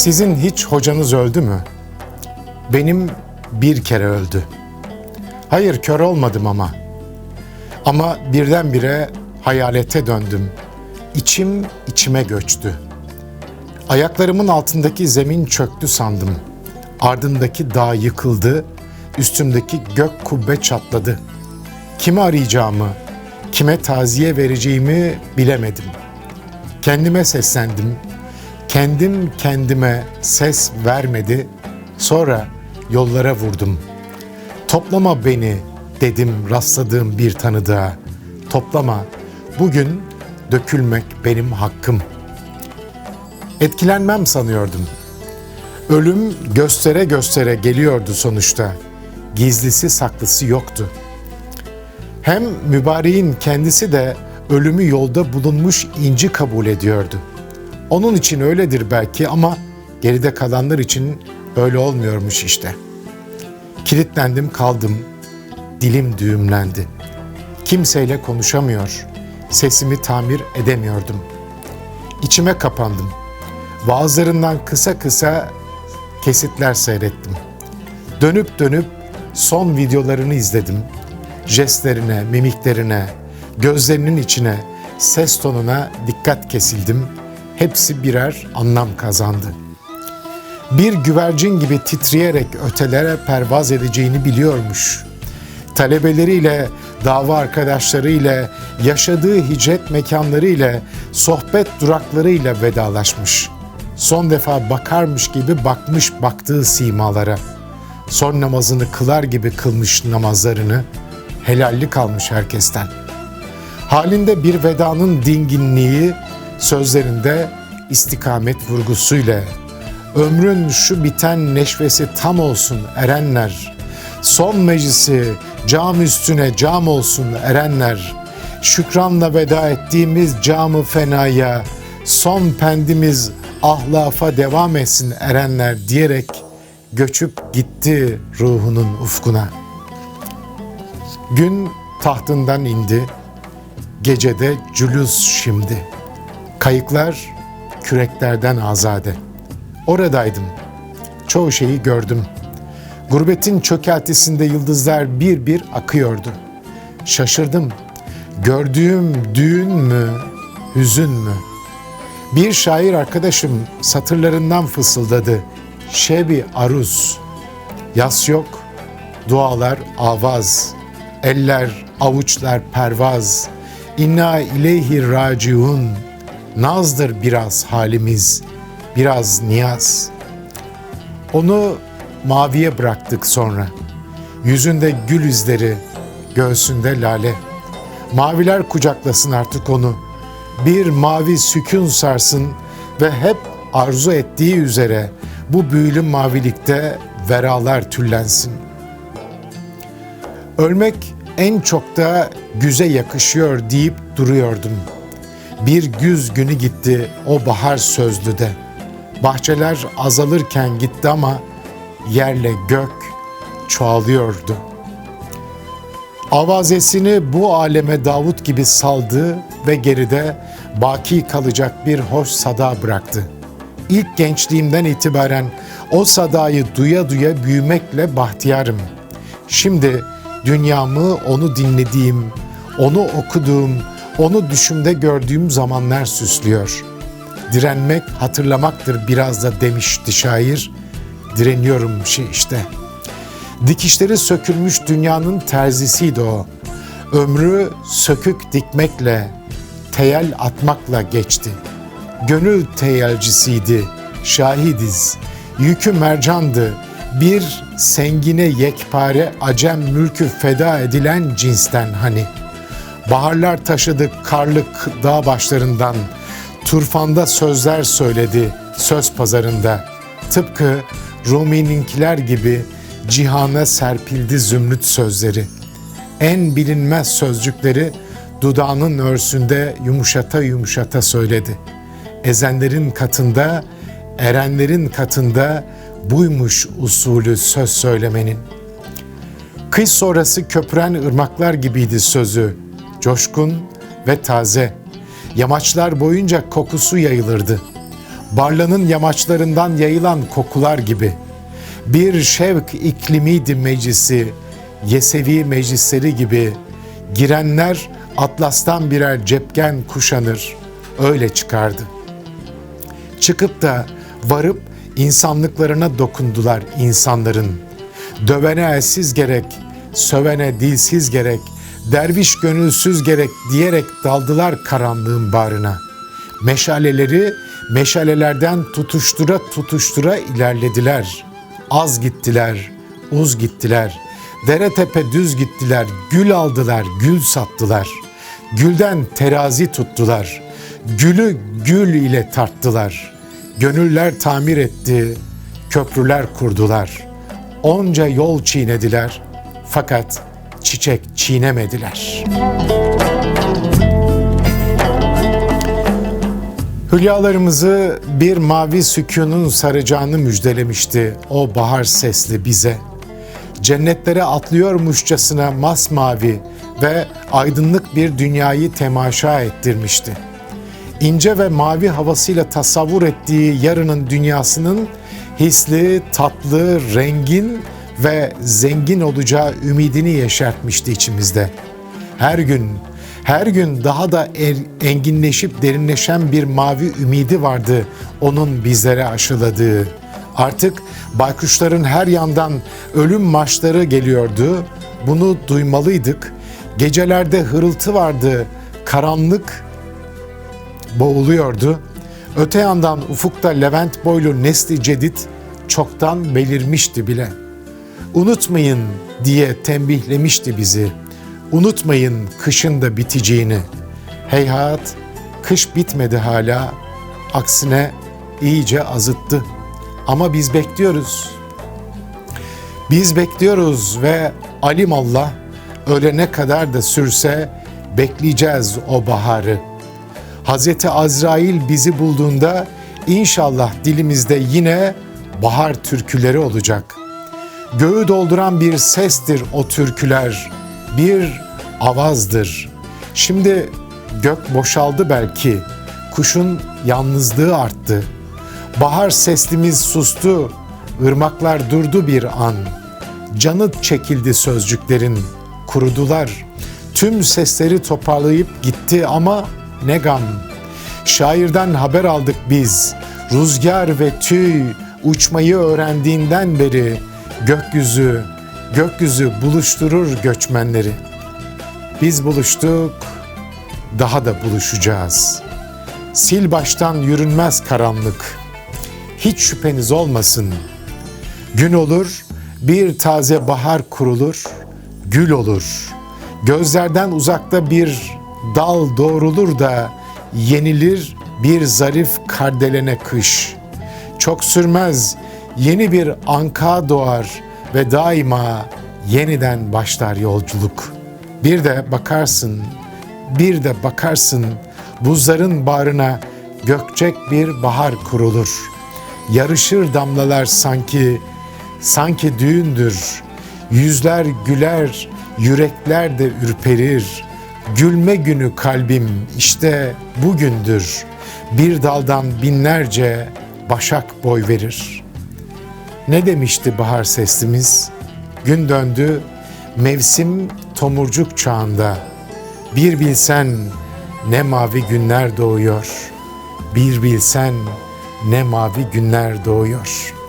Sizin hiç hocanız öldü mü? Benim bir kere öldü. Hayır kör olmadım ama. Ama birdenbire hayalete döndüm. İçim içime göçtü. Ayaklarımın altındaki zemin çöktü sandım. Ardındaki dağ yıkıldı, üstümdeki gök kubbe çatladı. Kimi arayacağımı, kime taziye vereceğimi bilemedim. Kendime seslendim. Kendim kendime ses vermedi. Sonra yollara vurdum. Toplama beni dedim rastladığım bir tanıdığa. Toplama. Bugün dökülmek benim hakkım. Etkilenmem sanıyordum. Ölüm göstere göstere geliyordu sonuçta. Gizlisi saklısı yoktu. Hem mübareğin kendisi de ölümü yolda bulunmuş inci kabul ediyordu. Onun için öyledir belki ama geride kalanlar için öyle olmuyormuş işte. Kilitlendim kaldım, dilim düğümlendi. Kimseyle konuşamıyor, sesimi tamir edemiyordum. İçime kapandım. Vaazlarından kısa kısa kesitler seyrettim. Dönüp dönüp son videolarını izledim. Jestlerine, mimiklerine, gözlerinin içine, ses tonuna dikkat kesildim. Hepsi birer anlam kazandı. Bir güvercin gibi titreyerek ötelere pervaz edeceğini biliyormuş. Talebeleriyle, dava arkadaşlarıyla, yaşadığı hicret mekanlarıyla, sohbet duraklarıyla vedalaşmış. Son defa bakarmış gibi bakmış baktığı simalara. Son namazını kılar gibi kılmış namazlarını, helallik almış herkesten. Halinde bir vedanın dinginliği, sözlerinde istikamet vurgusuyla ömrün şu biten neşvesi tam olsun erenler. Son meclisi cam üstüne cam olsun erenler. Şükranla veda ettiğimiz camı fenaya, son pendimiz ahlafa devam etsin erenler diyerek göçüp gitti ruhunun ufkuna. Gün tahtından indi, gecede cülüs şimdi. Kayıklar küreklerden azade. Oradaydım. Çoğu şeyi gördüm. Gurbetin çökeltisinde yıldızlar bir bir akıyordu. Şaşırdım. Gördüğüm düğün mü, hüzün mü? Bir şair arkadaşım satırlarından fısıldadı. Şebi aruz. Yas yok, dualar avaz. Eller, avuçlar pervaz. İnna ileyhi raciun. Nazdır biraz halimiz, biraz niyaz. Onu maviye bıraktık sonra. Yüzünde gül izleri, göğsünde lale. Maviler kucaklasın artık onu. Bir mavi sükun sarsın ve hep arzu ettiği üzere bu büyülü mavilikte veralar tüllensin. Ölmek en çok da güze yakışıyor deyip duruyordum. Bir güz günü gitti o bahar sözlü de. Bahçeler azalırken gitti ama yerle gök çoğalıyordu. Avazesini bu aleme Davut gibi saldı ve geride baki kalacak bir hoş sada bıraktı. İlk gençliğimden itibaren o sadayı duya duya büyümekle bahtiyarım. Şimdi dünyamı onu dinlediğim, onu okuduğum, onu düşümde gördüğüm zamanlar süslüyor. Direnmek hatırlamaktır biraz da demişti şair. Direniyorum şey işte. Dikişleri sökülmüş dünyanın terzisiydi o. Ömrü sökük dikmekle, teyel atmakla geçti. Gönül teyelcisiydi, şahidiz. Yükü mercandı, bir sengine yekpare acem mülkü feda edilen cinsten hani. Baharlar taşıdı karlık dağ başlarından, turfanda sözler söyledi söz pazarında. Tıpkı Rumi'ninkiler gibi cihana serpildi zümrüt sözleri. En bilinmez sözcükleri dudağının örsünde yumuşata yumuşata söyledi. Ezenlerin katında, erenlerin katında buymuş usulü söz söylemenin. Kış sonrası köpüren ırmaklar gibiydi sözü, coşkun ve taze. Yamaçlar boyunca kokusu yayılırdı. Barlanın yamaçlarından yayılan kokular gibi. Bir şevk iklimiydi meclisi, Yesevi meclisleri gibi. Girenler atlastan birer cepken kuşanır, öyle çıkardı. Çıkıp da varıp insanlıklarına dokundular insanların. Dövene elsiz gerek, sövene dilsiz gerek, derviş gönülsüz gerek diyerek daldılar karanlığın bağrına. Meşaleleri meşalelerden tutuştura tutuştura ilerlediler. Az gittiler, uz gittiler. Dere tepe düz gittiler, gül aldılar, gül sattılar. Gülden terazi tuttular. Gülü gül ile tarttılar. Gönüller tamir etti, köprüler kurdular. Onca yol çiğnediler fakat çiçek çiğnemediler. Hülyalarımızı bir mavi sükunun saracağını müjdelemişti o bahar sesli bize. Cennetlere atlıyormuşçasına masmavi ve aydınlık bir dünyayı temaşa ettirmişti. İnce ve mavi havasıyla tasavvur ettiği yarının dünyasının hisli, tatlı, rengin ve zengin olacağı ümidini yeşertmişti içimizde. Her gün, her gün daha da er- enginleşip derinleşen bir mavi ümidi vardı onun bizlere aşıladığı. Artık baykuşların her yandan ölüm maçları geliyordu. Bunu duymalıydık. Gecelerde hırıltı vardı. Karanlık boğuluyordu. Öte yandan ufukta Levent boylu nesli cedid çoktan belirmişti bile. Unutmayın diye tembihlemişti bizi. Unutmayın kışın da biteceğini. Heyhat, kış bitmedi hala. Aksine iyice azıttı. Ama biz bekliyoruz. Biz bekliyoruz ve alim Allah ölene kadar da sürse bekleyeceğiz o baharı. Hazreti Azrail bizi bulduğunda inşallah dilimizde yine bahar türküleri olacak. Göğü dolduran bir sestir o türküler, bir avazdır. Şimdi gök boşaldı belki, kuşun yalnızlığı arttı. Bahar seslimiz sustu, ırmaklar durdu bir an. Canı çekildi sözcüklerin, kurudular. Tüm sesleri toparlayıp gitti ama ne gam. Şairden haber aldık biz. Rüzgar ve tüy uçmayı öğrendiğinden beri gökyüzü, gökyüzü buluşturur göçmenleri. Biz buluştuk, daha da buluşacağız. Sil baştan yürünmez karanlık. Hiç şüpheniz olmasın. Gün olur, bir taze bahar kurulur, gül olur. Gözlerden uzakta bir dal doğrulur da yenilir bir zarif kardelene kış. Çok sürmez yeni bir anka doğar ve daima yeniden başlar yolculuk. Bir de bakarsın, bir de bakarsın buzların bağrına gökçek bir bahar kurulur. Yarışır damlalar sanki, sanki düğündür. Yüzler güler, yürekler de ürperir. Gülme günü kalbim işte bugündür. Bir daldan binlerce başak boy verir. Ne demişti bahar seslimiz? Gün döndü, mevsim tomurcuk çağında. Bir bilsen ne mavi günler doğuyor. Bir bilsen ne mavi günler doğuyor.''